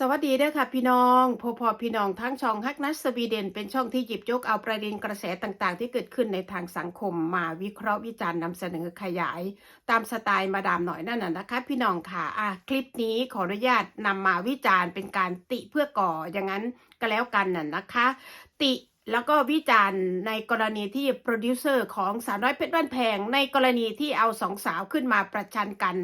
สวัสดีเด้อค่ะพี่น้องพอพอพี่น้องทั้งช่องฮักนัสสวีเดน เป็นช่องที่หยิบยกเอาประเด็นกระแสต่างๆ ที่เกิดขึ้นในทางสังคมมาวิเคราะห์วิจารณ์นำเสนอขยาย ตามสไตล์มาดามหน่อยนั่นน่ะนะคะ พี่น้องค่ะอะคลิปนี้ขออนุญาตนำมาวิจารณ์เป็นการติเพื่อก่ออย่างนั้นก็แล้วกันน่ะนะคะ ติ แล้วก็วิจารณ์ในกรณีที่โปรดิวเซอร์ของสาวน้อยเพชรบ้านแพง ในกรณีที่เอาสองสาวขึ้นมาประชันกัน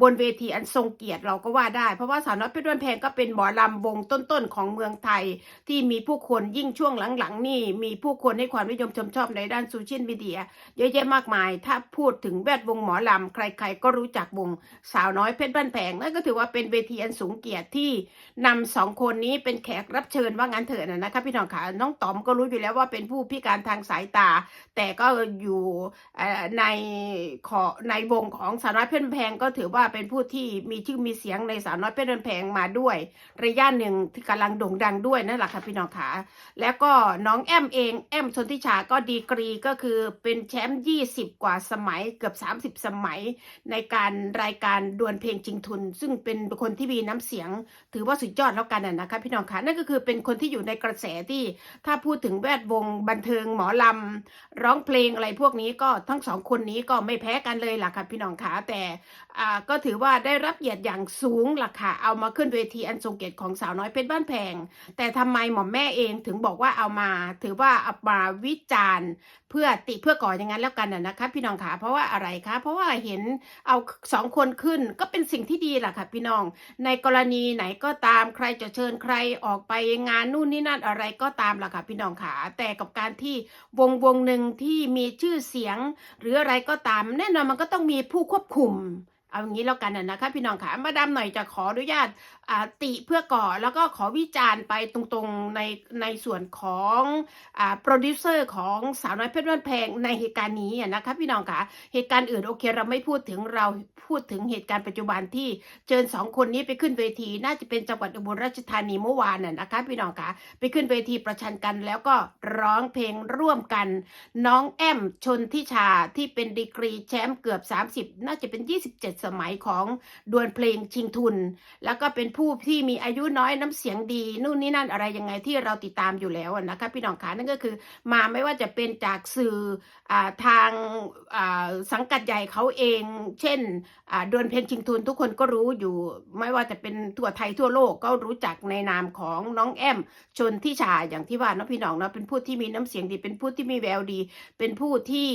บนเวทีอันทรงเกียรติเราก็ว่าได้ เพราะว่าสาวน้อยเพชรบ้านแพงก็เป็นหมอลำวงต้นๆของเมืองไทย ที่มีผู้คนยิ่งช่วงหลังๆ นี่ มีผู้คนให้ความนิยมชมชอบในด้านโซเชียลมีเดียเยอะแยะมากมาย ถ้าพูดถึงแวดวงหมอลำใคร ๆ ก็รู้จักวงสาวน้อยเพชรบ้านแพงนั่นก็ถือว่าเป็นเวทีอันสูงเกียรติที่นำสองคนนี้เป็นแขกรับเชิญว่างั้นเถอะนะนะคะพี่น้องคะน้องต๋อมก็รู้อยู่แล้วว่าเป็นผู้พิการทางสายตา แต่ก็อยู่ในขอในวงของสาวน้อยเพชรบ้านแพงก็ถือว่าเป็นผู้ที่มีชื่อมีเสียงในสาวน้อยเพชรบ้านแพงมาด้วย ระยะหนึ่งที่กำลังโด่งดังด้วยนั่นแหละค่ะพี่น้องค่ะแล้วก็น้องแอมเองแอมชนทิชาก็ดีกรีก็คือเป็นแชมป์20กว่าสมัยเกือบ 30 สมัย ในการรายการดวลเพลงจริงทุน ซึ่งเป็นคนที่มีน้ำเสียง ถือว่าสุดยอดแล้วกันนะนะคะพี่น้องคะนั่นก็คือเป็นคนที่อยู่ในกระแสที่ถ้าพูดถึงแวดวงบันเทิงหมอลำร้องเพลงอะไรพวกนี้ก็ทั้งสองคนนี้ก็ไม่แพ้กันเลยล่ะค่ะพี่น้องคะแต่ก็ถือว่าได้รับเกียรติอย่างสูงล่ะค่ะเอามาขึ้นเวทีอันทรงเกียรติของสาวน้อยเพชรบ้านแพง แต่ทำไมหมอมแม่เองถึงบอกว่าเอามา ถือว่าเอามาวิจารณ์เพื่อติเพื่อก่ออย่างนั้นแล้วกันนะนะคะพี่น้องค่ะเพราะว่าอะไรคะเพราะว่าเห็นเอาสองคนขึ้นก็เป็นสิ่งที่ดีแหละค่ะพี่น้อง ในกรณีไหนก็ตามใครจะเชิญใครออกไปงานนู่นนี่นั่นอะไรก็ตามล่ะค่ะพี่น้องค่า แต่กับการที่วงวงหนึ่งที่มีชื่อเสียง หรืออะไรก็ตาม แน่นอนมันก็ต้องมีผู้ควบคุม เอาอย่างนี้แล้วกันนะนะคะพี่น้องค่ะมาดามหน่อยจะขออนุญาตอ่าติเพื่อก่อแล้วก็ขอวิจารณ์ไปตรงๆในในส่วนของอ่าโปรดิวเซอร์ของสาวน้อยเพชรบ้านแพงในเหตุการณ์นี้อะนะคะพี่น้องค่ะเหตุการณ์อื่นโอเคเราไม่พูดถึงเราพูดถึงเหตุการณ์ปัจจุบันที่เชิญสองคนนี้ไปขึ้นเวที น่าจะเป็นจังหวัดอุบลราชธานีเมื่อวานน่ะนะคะพี่น้องค่ะไปขึ้นเวทีประชันกันแล้วก็ร้องเพลงร่วมกัน น้องแอมชนทิชาที่เป็นดีกรีแชมป์เกือบ 30 น่าจะเป็น 27สมัยของดวลเพลงชิงทุน แล้วก็เป็นผู้ที่มีอายุน้อยน้ำเสียงดีนู่นนี่นั่นอะไรยังไงที่เราติดตามอยู่แล้วนะคะพี่น้องขานั่นก็คือ มาไม่ว่าจะเป็นจากสื่ออทางสังกัดใหญ่เขาเอง เช่นดวลเพลงชิงทุนทุกคนก็รู้อยู่ ไม่ว่าจะเป็นทั่วไทยทั่วโลกก็รู้จักในนามของน้องแอมชนทิชาอย่างที่ว่านะพี่น้องเนาะเป็นผู้ที่มีน้ำเสียงดี เป็นผู้ที่มีแววดี เป็นผู้ที่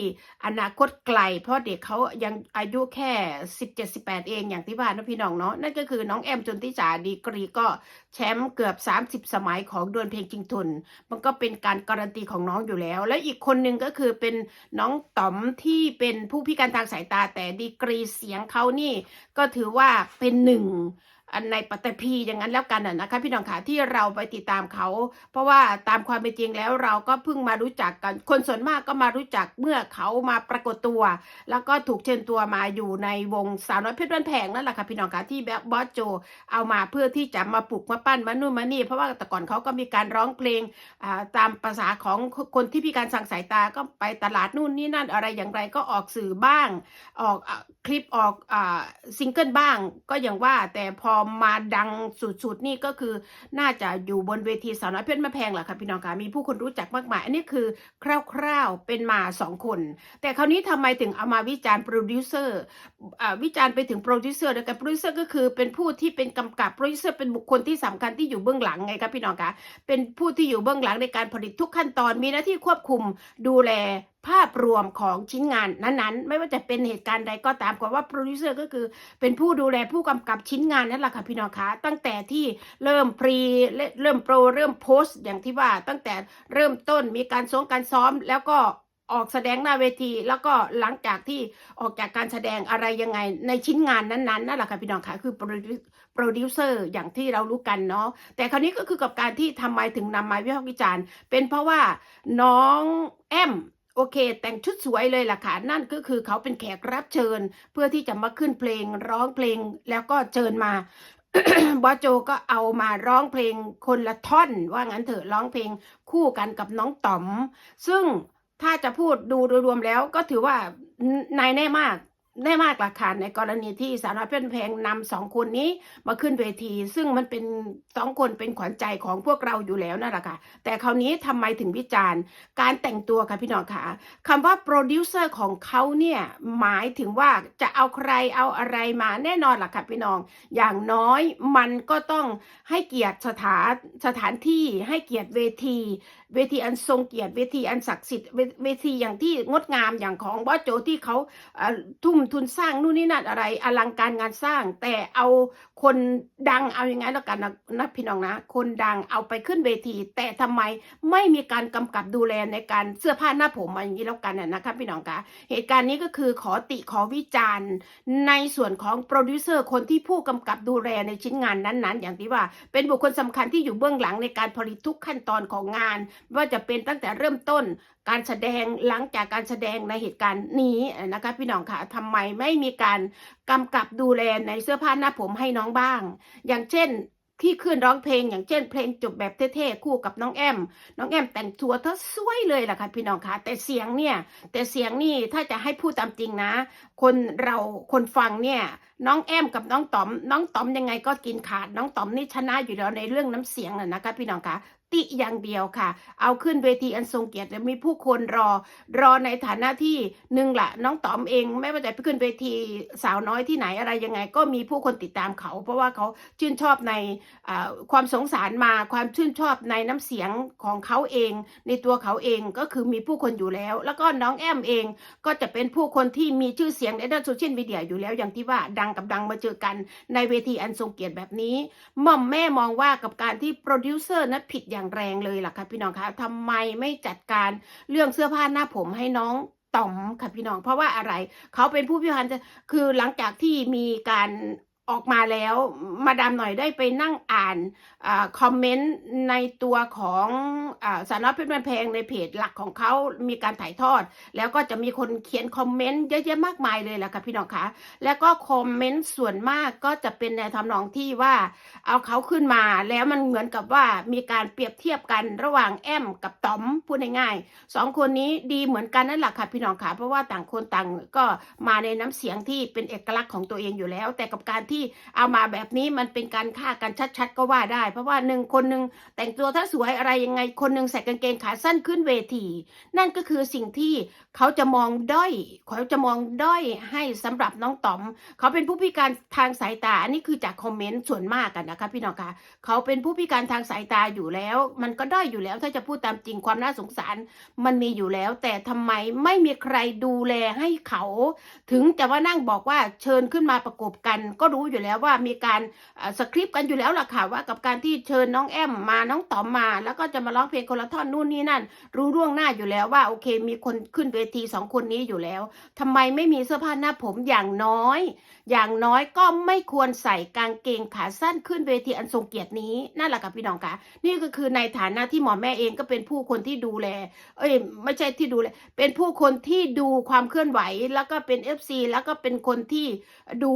อนาคตไกล เพราะเด็กเขายังอายุแค่สิบเจ็ดสิบแปดเองอย่างที่ว่านะพี่น้องเนาะนั่นก็คือน้องแอมจนทิจาดีกรีก็แชมป์เกือบ 30 สมัยของดวลเพลงจริงทุน มันก็เป็นการการันตีของน้องอยู่แล้ว และอีกคนหนึ่งก็คือเป็นน้องต๋อมที่เป็นผู้พิการทางสายตาแต่ดีกรีเสียงเขานี่ก็ถือว่าเป็นหนึ่ง ในปัตตภีอย่างนั้นแล้วกันน่ะนะคะพี่น้องค่ะที่เราไปติดตามเขา เพราะว่าตามความเป็นจริงแล้วเราก็เพิ่งมารู้จักกัน คนส่วนมากก็มารู้จักเมื่อเขามาปรากฏตัว แล้วก็ถูกเชิญตัวมาอยู่ในวงสาวน้อยเพชรบ้านแพงนั่นแหละค่ะพี่น้องค่ะที่แบบบอสโจเอามาเพื่อที่จะมาปลุกมาปั้นมานู่นมานี่ เพราะว่าแต่ก่อนเขาก็มีการร้องเพลงอ่าตามภาษาของคนที่พิการทางสายตาก็ไปตลาดนู่นนี่นั่นอะไรอย่างไรก็ออกสื่อบ้าง ออกคลิปออกอ่าซิงเกิลบ้าง ก็อย่างว่าแต่พอมาดังสุดๆนี่ก็คือน่าจะอยู่บนเวทีสาวน้อยเพชรมะแพงแหละค่ะพี่น้องค่ะมีผู้คนรู้จักมากมาย อันนี้คือคร่าวๆเป็นมาสองคน แต่คราวนี้ทำไมถึงเอามาวิจารณ์โปรดิวเซอร์อ่าวิจารณ์ไปถึงโปรดิวเซอร์ด้วยกันโปรดิวเซอร์ก็คือเป็นผู้ที่เป็นกำกับโปรดิวเซอร์เป็นบุคคลที่สำคัญที่อยู่เบื้องหลังไงครับพี่น้องคะเป็นผู้ที่อยู่เบื้องหลังในการผลิตทุกขั้นตอนมีหน้าที่ควบคุมดูแล ภาพรวมของชิ้นงานนั้นๆ ไม่ว่าจะเป็นเหตุการณ์ใดก็ตามกว่าว่าโปรดิวเซอร์ก็คือเป็นผู้ดูแลผู้กำกับชิ้นงานนั่นแหละค่ะพี่น้องคะตั้งแต่ที่เริ่มพรีเริ่มโปรเริ่มโพสต์อย่างที่ว่าตั้งแต่เริ่มต้นมีการซ้อมการซ้อมแล้วก็ออกแสดงหน้าเวทีแล้วก็หลังจากที่ออกจากการแสดงอะไรยังไงในชิ้นงานนั้นๆนั่นแหละค่ะพี่น้องคะคือโปรดิวเซอร์อย่างที่เรารู้กันเนาะแต่คราวนี้ก็คือกับการที่ทำไมถึงนำมาวิพากษ์วิจารณ์ เป็นเพราะว่าน้องแอม โอเค แต่งชุดสวยเลยล่ะค่ะ นั่นก็คือเขาเป็นแขกรับเชิญ เพื่อที่จะมาขึ้นเพลงร้องเพลงแล้วก็เชิญมาบอโจก็เอามาร้องเพลงคนละท่อน ว่างั้นเถอะร้องเพลงคู่กันกับน้องต๋อม ซึ่งถ้าจะพูดดูโดยรวมแล้วก็ถือว่านายแน่มาก ได้มากราคาในกรณีที่สาวน้อยเพชรแพงนำสองคนนี้มาขึ้นเวที ซึ่งมันเป็นสองคนเป็นขวัญใจของพวกเราอยู่แล้วนั่นแหละค่ะ แต่คราวนี้ทำไมถึงวิจารณ์ การแต่งตัวค่ะพี่น้องค่ะคำว่าโปรดิวเซอร์ของเขาเนี่ยหมายถึงว่าจะเอาใครเอาอะไรมาแน่นอนล่ะค่ะพี่น้อง อย่างน้อยมันก็ต้องให้เกียรติสถานสถานที่ให้เกียรติเวที เวทีอันทรงเกียรติเวทีอันศักดิ์สิทธิ์เวทีอย่างที่งดงามอย่างของบอสโจที่เขาทุ่มทุนสร้างนู่นนี่นั่นอะไรอลังการงานสร้าง แต่เอาคนดังเอาอย่างไงแล้วกันนะนะพี่น้องนะ คนดังเอาไปขึ้นเวที แต่ทำไมไม่มีการกำกับดูแลในการเสื้อผ้าหน้าผมมาอย่างนี้แล้วกันน่ะนะคะพี่น้องคะเหตุการณ์นี้ก็คือขอติขอวิจารณ์ในส่วนของโปรดิวเซอร์คนที่ผู้กำกับดูแลในชิ้นงานนั้นๆ อย่างที่ว่าเป็นบุคคลสำคัญที่อยู่เบื้องหลังในการผลิตทุกขั้นตอนของงานว่าจะเป็นตั้งแต่เริ่มต้นการแสดงหลังจากการแสดงในเหตุการณ์นี้นะคะพี่น้องค่ะทำไมไม่มีการกำกับดูแลในเสื้อผ้าหน้าผมให้น้องบ้าง อย่างเช่นที่ขึ้นร้องเพลงอย่างเช่นเพลงจบแบบเท่ๆคู่กับน้องแอม น้องแอมแต่งตัวเธอสวยเลยล่ะค่ะพี่น้องคะแต่เสียงเนี่ย แต่เสียงนี่ถ้าจะให้พูดตามจริงนะ คนเราคนฟังเนี่ยน้องแอมกับน้องต๋อม น้องต๋อมยังไงก็กินขาด น้องต๋อมนี่ชนะอยู่แล้วในเรื่องน้ำเสียงน่ะนะคะพี่น้องคะ ติอย่างเดียวค่ะ เอาขึ้นเวทีอันทรงเกียรติแล้วมีผู้คนรอ รอในฐานะที่หนึ่งละน้องต๋อมเอง ไม่ว่าจะไปขึ้นเวทีสาวน้อยที่ไหนอะไรยังไง ก็มีผู้คนติดตามเขา เพราะว่าเขาชื่นชอบในความสงสารมาความชื่นชอบในน้ำเสียงของเขาเอง ในตัวเขาเองก็คือมีผู้คนอยู่แล้ว แล้วก็น้องแอมเองก็จะเป็นผู้คนที่มีชื่อเสียงในด้านโซเชียลมีเดียอยู่แล้วอย่างที่ว่าดังกับดังมาเจอกันในเวทีอันทรงเกียรติแบบนี้หม่อมแม่มองว่ากับการที่โปรดิวเซอร์นั้นผิดอย่างแรงเลยล่ะค่ะพี่น้องคะทำไมไม่จัดการเรื่องเสื้อผ้าหน้าผมให้น้องต๋อมค่ะพี่น้อง เพราะว่าอะไร เขาเป็นผู้พิพากษาคือหลังจากที่มีการ ออกมาแล้วมาดามหน่อยได้ไปนั่งอ่านอคอมเมนต์ในตัวของอสารพัดเพชรบ้านแพงในเพจหลักของเขามีการถ่ายทอด แล้วก็จะมีคนเขียนคอมเมนต์เยอะแยะมากมายเลยแหละค่ะพี่น้องคะแล้วก็คอมเมนต์ส่วนมากก็จะเป็นในทำนองที่ว่าเอาเขาขึ้นมาแล้วมันเหมือนกับว่ามีการเปรียบเทียบกันระหว่างแอมกับต๋อมพูดง่ายๆสองคนนี้ดีเหมือนกันนั่นแหละค่ะพี่น้องคะเพราะว่าต่างคนต่างก็มาในน้ำเสียงที่เป็นเอกลักษณ์ของตัวเองอยู่แล้ว แต่กับการที่เอามาแบบนี้มันเป็นการฆ่ากันชัดๆ ก็ว่าได้ เพราะว่าหนึ่งคนหนึ่งแต่งตัวถ้าสวยอะไรยังไง คนหนึ่งใส่กางเกงขาสั้นขึ้นเวที นั่นก็คือสิ่งที่เขาจะมองด้อยเขาจะมองด้อยให้สำหรับน้องต๋อม เขาเป็นผู้พิการทางสายตาอันนี้คือจากคอมเมนต์ส่วนมากกันนะคะพี่น้องคะเขาเป็นผู้พิการทางสายตาอยู่แล้ว มันก็ด้อยอยู่แล้วถ้าจะพูดตามจริงความน่าสงสารมันมีอยู่แล้ว แต่ทำไมไม่มีใครดูแลให้เขา ถึงจะว่านั่งบอกว่าเชิญขึ้นมาประกบกันก็รู้อยู่แล้วว่ามีการสคริปต์กันอยู่แล้วล่ะค่ะว่ากับการที่เชิญน้องแอมมาน้องต๋อมมา แล้วก็จะมาร้องเพลงคนละท่อนนู่นนี่นั่น รู้ล่วงหน้าอยู่แล้วว่าโอเค มีคนขึ้นเวทีสองคนนี้อยู่แล้วทำไมไม่มีเสื้อผ้าหน้าผมอย่างน้อย อย่างน้อยก็ไม่ควรใส่กางเกงขาสั้นขึ้นเวทีอันทรงเกียรตินี้นั่นแหละค่ะพี่น้องคะนี่ก็คือในฐานะที่หมอแม่เองก็เป็นผู้คนที่ดูแล เอ้ยไม่ใช่ที่ดูแลเป็นผู้คนที่ดูความเคลื่อนไหว แล้วก็เป็น FC แล้วก็เป็นคนที่ดู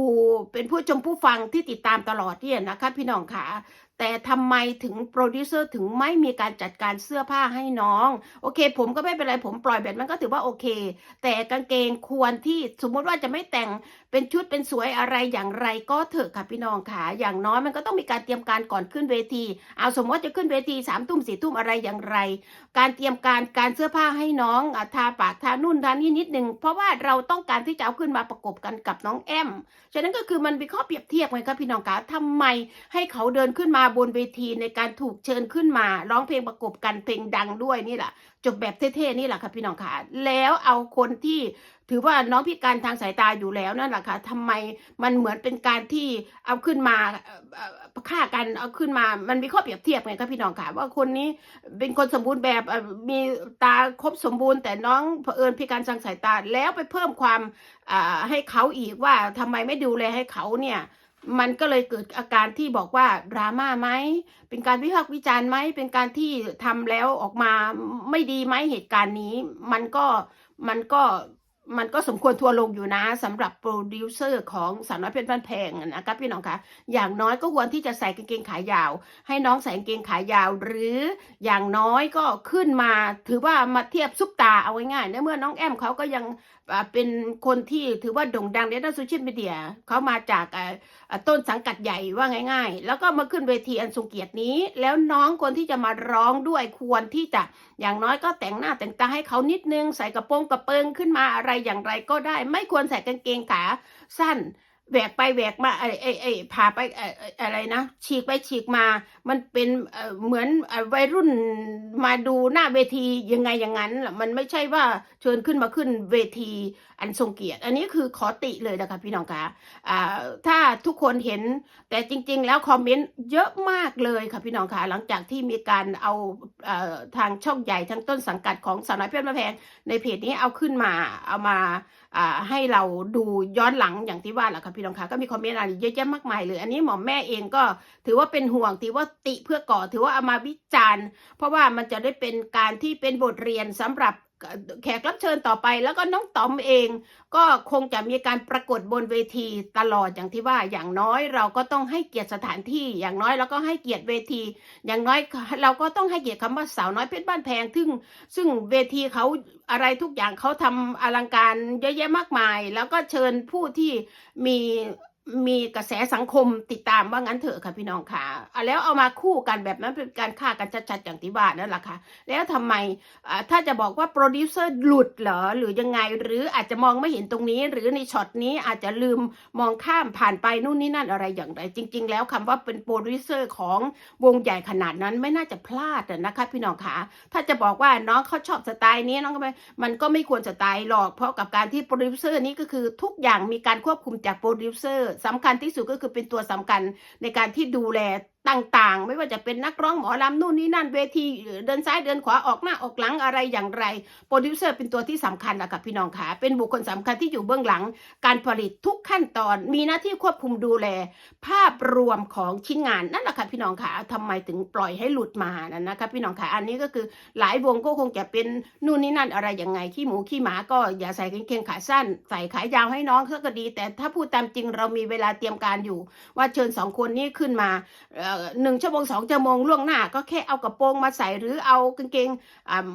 เป็นผู้ชมผู้ฟังที่ติดตามตลอดเนี่ยนะคะพี่น้องค่ะ แต่ทำไมถึงโปรดิวเซอร์ถึงไม่มีการจัดการเสื้อผ้าให้น้อง โอเค ผมก็ไม่เป็นไร ผมปล่อยแบบนั้นก็ถือว่าโอเค แต่กางเกงควรที่สมมติว่าจะไม่แต่งเป็นชุดเป็นสวยอะไรอย่างไรก็เถอะค่ะพี่น้องค่ะอย่างน้อยมันก็ต้องมีการเตรียมการก่อนขึ้นเวที เอาสมมติว่าจะขึ้นเวทีสามทุ่มสี่ทุ่มอะไรอย่างไร การเตรียมการการเสื้อผ้าให้น้องทาปากทานุ่นทานี่นิดนึงเพราะว่าเราต้องการที่จะเอาขึ้นมาประกบกันกับน้องแอมฉะนั้นก็คือมันเป็นข้อเปรียบเทียบไงครับพี่น้องคะทำไมให้เขาเดินขึ้นมาบนเวทีในการถูกเชิญขึ้นมา ร้องเพลงประกบกันเพลงดังด้วยนี่แหละจบแบบเท่ๆนี่แหละค่ะพี่น้องค่ะ แล้วเอาคนที่ถือว่าน้องพิการทางสายตาอยู่แล้วนั่นแหละค่ะทำไมมันเหมือนเป็นการที่เอาขึ้นมาฆ่ากันเอาขึ้นมา มันมีข้อเปรียบเทียบไงครับพี่น้องค่ะ ว่าคนนี้เป็นคนสมบูรณ์แบบมีตาครบสมบูรณ์ แต่น้องเผอิญพิการทางสายตาแล้วไปเพิ่มความให้เขาอีกว่าทำไมไม่ดูแลให้เขาเนี่ย มันก็เลยเกิดอาการที่บอกว่าดราม่าไหม เป็นการวิพากษ์วิจารณ์ไหม เป็นการที่ทำแล้วออกมาไม่ดีไหมเหตุการณ์นี้ มันก็มันก็มันก็สมควรทัวร์ลงอยู่นะสำหรับโปรดิวเซอร์ของสาวน้อยเพชรบ้านแพงนะครับพี่น้องคะอย่างน้อยก็ควรที่จะใส่กางเกงขายาว ให้น้องใส่กางเกงขายาว หรืออย่างน้อยก็ขึ้นมาถือว่ามาเทียบซุปตาเอาง่ายๆในเมื่อน้องแอมเขาก็ยัง เป็นคนที่ถือว่าโด่งดังในด้านโซเชียลมีเดียเขามาจากต้นสังกัดใหญ่ว่าง่าย ๆ แล้วก็มาขึ้นเวทีอันทรงเกียรตินี้ แล้วน้องคนที่จะมาร้องด้วยควรที่จะอย่างน้อยก็แต่งหน้าแต่งตาให้เขานิดนึง ใส่กระโปรงกระเปิงขึ้นมาอะไรอย่างไรก็ได้ ไม่ควรใส่กางเกงขาสั้น แหวกไปแหวกมาไอ้ไอ้ไอ้พาไปไอ้ไอ้อะไรนะฉีกไปฉีกมา มันเป็นเอ่อเหมือนวัยรุ่นมาดูหน้าเวทียังไงอย่างนั้นล่ะมันไม่ใช่ว่าเชิญขึ้นมาขึ้นเวทีอันทรงเกียรติ อันนี้คือขอติเลยนะคะพี่น้องคะอ่าถ้าทุกคนเห็นแต่จริง ๆ แล้วคอมเมนต์เยอะมากเลยค่ะพี่น้องคะหลังจากที่มีการเอาเอ่อทางช่องใหญ่ทางต้นสังกัดของสาวน้อยเพชรมาแพงในเพจนี้เอาขึ้นมาเอามาอ่าให้เราดูย้อนหลังอย่างที่ว่าแหละค่ะพี่น้องคะก็มีคอมเมนต์อะไรเยอะแยะมากมายเลย อันนี้หมอมแม่เองก็ถือว่าเป็นห่วงถือว่าติเพื่อก่อถือว่าเอามาวิจารณ์ เพราะว่ามันจะได้เป็นการที่เป็นบทเรียนสำหรับ แขกรับเชิญต่อไปแล้วก็น้องต๋อมเองก็คงจะมีการประกวดบนเวทีตลอดอย่างที่ว่าอย่างน้อยเราก็ต้องให้เกียรติสถานที่ อย่างน้อยเราก็ให้เกียรติเวที อย่างน้อยเราก็ต้องให้เกียรติคำว่าสาวน้อยเพชรบ้านแพงซึ่งซึ่งเวทีเขาอะไรทุกอย่างเขาทำอลังการเยอะแยะมากมาย แล้วก็เชิญผู้ที่มี มีกระแสสังคมติดตามว่างั้นเถอะค่ะพี่น้องค่ะอะแล้วเอามาคู่กันแบบนั้นเป็นการฆ่ากันชัดๆอย่างที่ว่านั่นแหละค่ะแล้วทำไมถ้าจะบอกว่าโปรดิวเซอร์หลุดเหรอหรือยังไง หรืออาจจะมองไม่เห็นตรงนี้ หรือในช็อตนี้อาจจะลืมมองข้ามผ่านไปนู่นนี่นั่นอะไรอย่างไรจริง ๆ แล้วคำว่าเป็นโปรดิวเซอร์ของวงใหญ่ขนาดนั้นไม่น่าจะพลาดนะคะพี่น้องค่ะถ้าจะบอกว่าน้องเขาชอบสไตล์นี้น้องก็ไม่มันก็ไม่ควรสไตล์หรอกเพราะกับการที่โปรดิวเซอร์นี้ก็คือทุกอย่างมีการควบคุมจากโปรดิวเซอร์สำคัญที่สุดก็คือเป็นตัวสำคัญในการที่ดูแลต่างๆ ไม่ว่าจะเป็นนักร้องหมอลำนู่นนี่นั่นเวทีเดินซ้ายเดินขวาออกหน้าออกหลังอะไรอย่างไร โปรดิวเซอร์เป็นตัวที่สำคัญแหละค่ะพี่น้องค่ะเป็นบุคคลสำคัญที่อยู่เบื้องหลัง การผลิตทุกขั้นตอนมีหน้าที่ควบคุมดูแล ภาพรวมของชิ้นงานนั่นแหละค่ะพี่น้องค่ะทำไมถึงปล่อยให้หลุดมานั่นนะคะพี่น้องค่ะอันนี้ก็คือหลายวงก็คงจะเป็นนู่นนี่นั่นอะไรยังไงขี้หมูขี้หมาก็อย่าใส่กางเกงขาสั้น ใส่ขายาวให้น้องก็ดี แต่ถ้าพูดตามจริงเรามีเวลาเตรียมการอยู่ ว่าเชิญสองคนนี้ขึ้นมาเหนึ่งชั่วโมงสองชั่วโมงล่วงหน้า ก็แค่เอากระโปรงมาใส่หรือเอากางเกง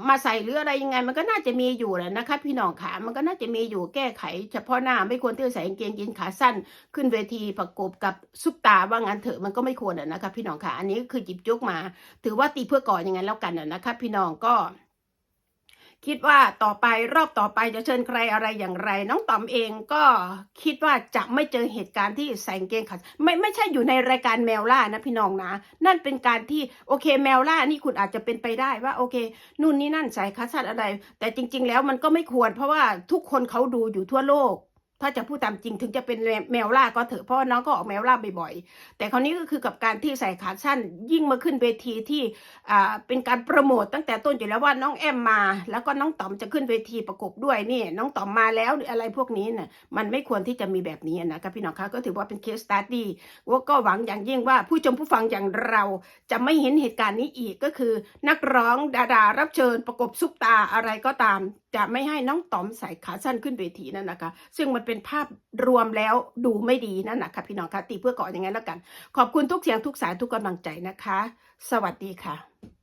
มาใส่หรืออะไรยังไง มันก็น่าจะมีอยู่แหละนะคะ พี่น้องขามันก็น่าจะมีอยู่แก้ไข เฉพาะหน้าไม่ควรที่จะใส่กางเกงยีนขาสั้น ขึ้นเวทีประกบกับซุปตาว่างั้นเถอะมันก็ไม่ควรอะนะคะพี่น้องขาอันนี้คือจิบยกมา ถือว่าตีเพื่อก่อนอย่างนั้นแล้วกันอะนะคะ พี่น้องก็ คิดว่าต่อไปรอบต่อไปจะเชิญใครอะไรอย่างไร น้องต๋อมเองก็คิดว่าจะไม่เจอเหตุการณ์ที่ใส่กางเกงขาไม่ไม่ใช่อยู่ในรายการแมวล่านะพี่น้องนะ นั่นเป็นการที่โอเคแมวล่านี่คุณอาจจะเป็นไปได้ว่าโอเค นู่นนี่นั่นใส่ขาสั้นอะไร แต่จริง ๆ แล้วมันก็ไม่ควรเพราะว่าทุกคนเขาดูอยู่ทั่วโลก ถ้าจะพูดตามจริงถึงจะเป็นแมวล่าก็เถอะเพราะว่าน้องก็ออกแมวล่าบ่อยๆ แต่คราวนี้ก็คือกับการที่ใส่ขาสั้น ยิ่งมาขึ้นเวทีที่อ่าเป็นการโปรโมตตั้งแต่ต้นอยู่แล้วว่าน้องแอมมา แล้วก็น้องต๋อมจะขึ้นเวทีประกบด้วยนี่ น้องต๋อมมาแล้วหรืออะไรพวกนี้น่ะมันไม่ควรที่จะมีแบบนี้นะคะพี่น้องคะก็ถือว่าเป็นเคสตัดดี้ว่าก็หวังอย่างยิ่งว่าผู้ชมผู้ฟังอย่างเราจะไม่เห็นเหตุการณ์นี้อีกก็คือ นักร้องดารารับเชิญประกบซุปตาอะไรก็ตาม จะไม่ให้น้องต๋อมใส่ขาสั้นขึ้นเวทีนั่นนะคะ ซึ่งมันเป็นภาพรวมแล้วดูไม่ดีนั่นนะคะพี่น้องคะตีเพื่อก่อนอย่างนั้นแล้วกัน ขอบคุณทุกเสียงทุกสายทุกกำลังใจนะคะ สวัสดีค่ะ